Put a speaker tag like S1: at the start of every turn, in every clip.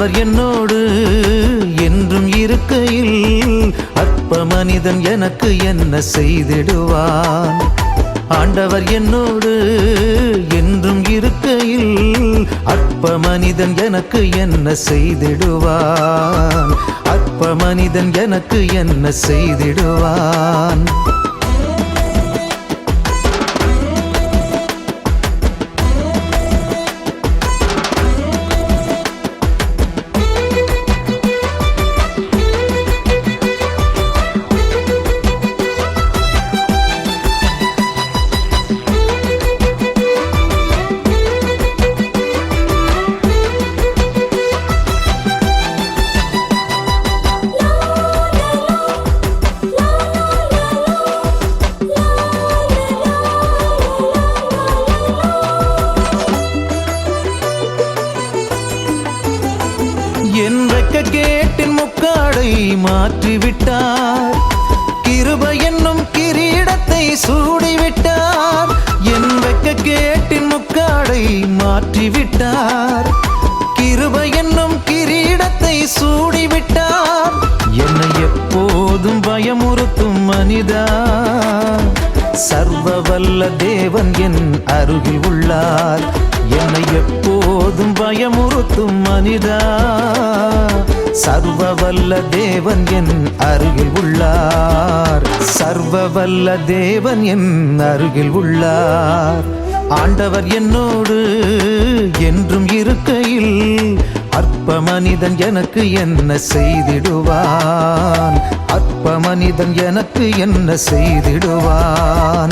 S1: அவர் என்னோடு என்றும் இருக்கையில் அற்ப மனிதன் எனக்கு என்ன செய்திடுவான்? ஆண்டவர் என்னோடு என்றும் இருக்கையில் அற்ப மனிதன் எனக்கு என்ன செய்திடுவான்? அற்ப மனிதன் எனக்கு என்ன செய்திடுவான்? என் வெக்க கேட்டின் முக்காடை மாற்றிவிட்டார். கிருப என்னும் கிரீடத்தை சூடிவிட்டார். என் வெக்க கேட்டின் முக்காடை மாற்றிவிட்டார். கிருப என்னும் கிரீடத்தை சூடிவிட்டார். என்னை எப்போதும் பயமுறுத்தும் மனிதா. சர்வ வல்ல தேவன் என் அருகில் உள்ளார். என்னை எப்போதும் பயமுறுத்தும் மனிதா. சர்வ வல்ல தேவன் என் அருகில் உள்ளார். சர்வ வல்ல தேவன் என் அருகில் உள்ளார். ஆண்டவர் என்னோடு என்றும் இருக்கையில் அற்ப மனிதன் எனக்கு என்ன செய்திடுவான்? அற்ப மனிதன் எனக்கு என்ன செய்திடுவான்?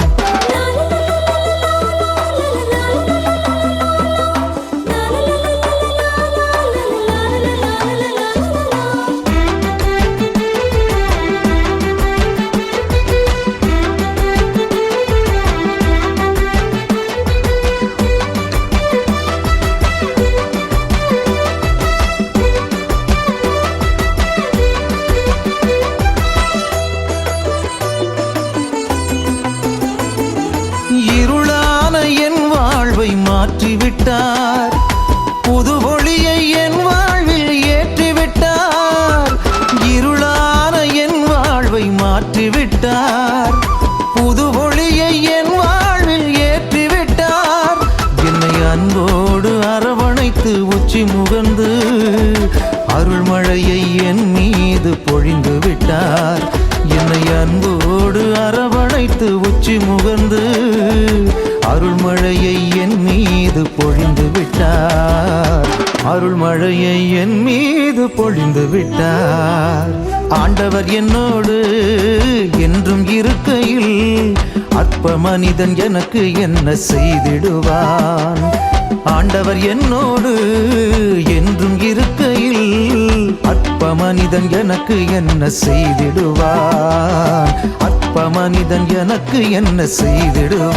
S1: விட்டார் புது ஒளியை என் வாழ்வில் ஏற்றிவிட்டார். இருளான என் வாழ்வை மாற்றிவிட்டார். புது ஒளியை என் வாழ்வில் ஏற்றிவிட்டார். என்னை அன்போடு அரவணைத்து உச்சி முகந்து அருள்மழையை என் மீது பொழிந்து விட்டார். என்னை அன்போடு அரவணைத்து உச்சி முகந்து அருள்மழையை என் மீது பொழிந்து விட்டார். அருள்மழையை என் மீது பொழிந்து விட்டார். ஆண்டவர் என்னோடு என்றும் இருக்கையில் அற்ப மனிதன் எனக்கு என்ன செய்திடுவான்? ஆண்டவர் என்னோடு என்றும் இருக்கையில் அற்ப மனிதன் எனக்கு என்ன செய்திடுவான்? அற்ப மனிதன் எனக்கு என்ன செய்திடுவான்?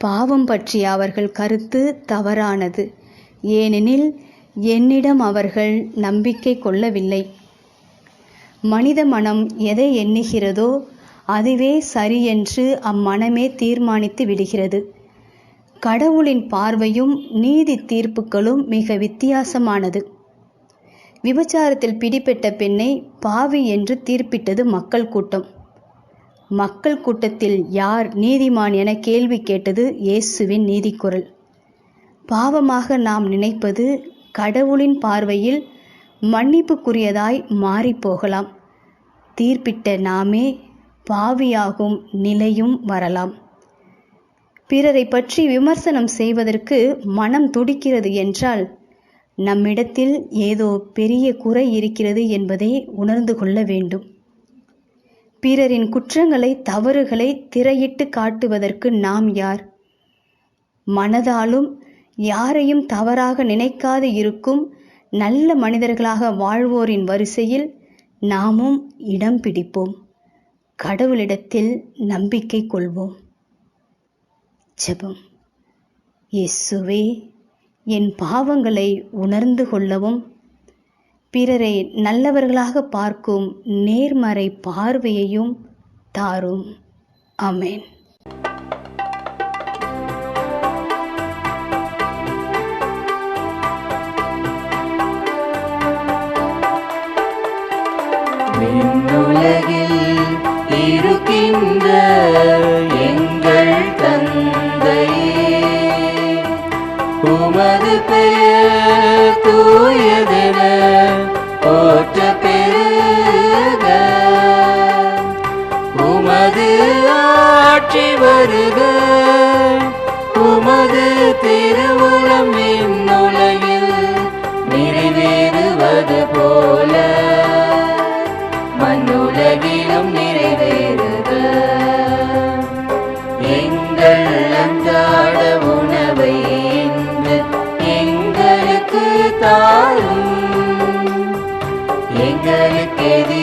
S2: பாவம் பற்றிய அவர்கள் கருத்து தவறானது. ஏனெனில் என்னிடம் அவர்கள் நம்பிக்கை கொள்ளவில்லை. மனித மனம் எதை எண்ணுகிறதோ அதுவே சரி என்று அம்மனமே தீர்மானித்து விடுகிறது. கடவுளின் பார்வையும் நீதி தீர்ப்புகளும் மிக வித்தியாசமானது. விபச்சாரத்தில் பிடிபட்ட பெண்ணை பாவி என்று தீர்ப்பிட்டது மக்கள் கூட்டம். மக்கள் கூட்டத்தில் யார் நீதிமான் என கேள்வி கேட்டது இயேசுவின் நீதிக்குரல். பாவமாக நாம் நினைப்பது கடவுளின் பார்வையில் மன்னிப்புக்குரியதாய் மாறிப்போகலாம். தீர்ப்பிட்ட நாமே பாவியாகும் நிலையும் வரலாம். பிறரை பற்றி விமர்சனம் செய்வதற்கு மனம் துடிக்கிறது என்றால் நம்மிடத்தில் ஏதோ பெரிய குறை இருக்கிறது என்பதை உணர்ந்து கொள்ள வேண்டும். பிறரின் குற்றங்களை தவறுகளை திரையிட்டு காட்டுவதற்கு நாம் யார்? மனதாலும் யாரையும் தவறாக நினைக்காது இருக்கும் நல்ல மனிதர்களாக வாழ்வோரின் வரிசையில் நாமும் இடம் பிடிப்போம். கடவுளிடத்தில் நம்பிக்கை கொள்வோம். ஜெபம். இயேசுவே என் பாவங்களை உணர்ந்து கொள்ளவும் பிறரை நல்லவர்களாக பார்க்கும் நேர்மறை பார்வையையும் தாரும். அமேன்
S3: விண்ணுலகில் இருக்கின்ற எங்கள் தந்தையே உமது பெயர் தூயதென வருக. உமது திருவுளம் விண்ணுலகில் நிறைவேறுவது போல. மண்ணுலகிலும் நீ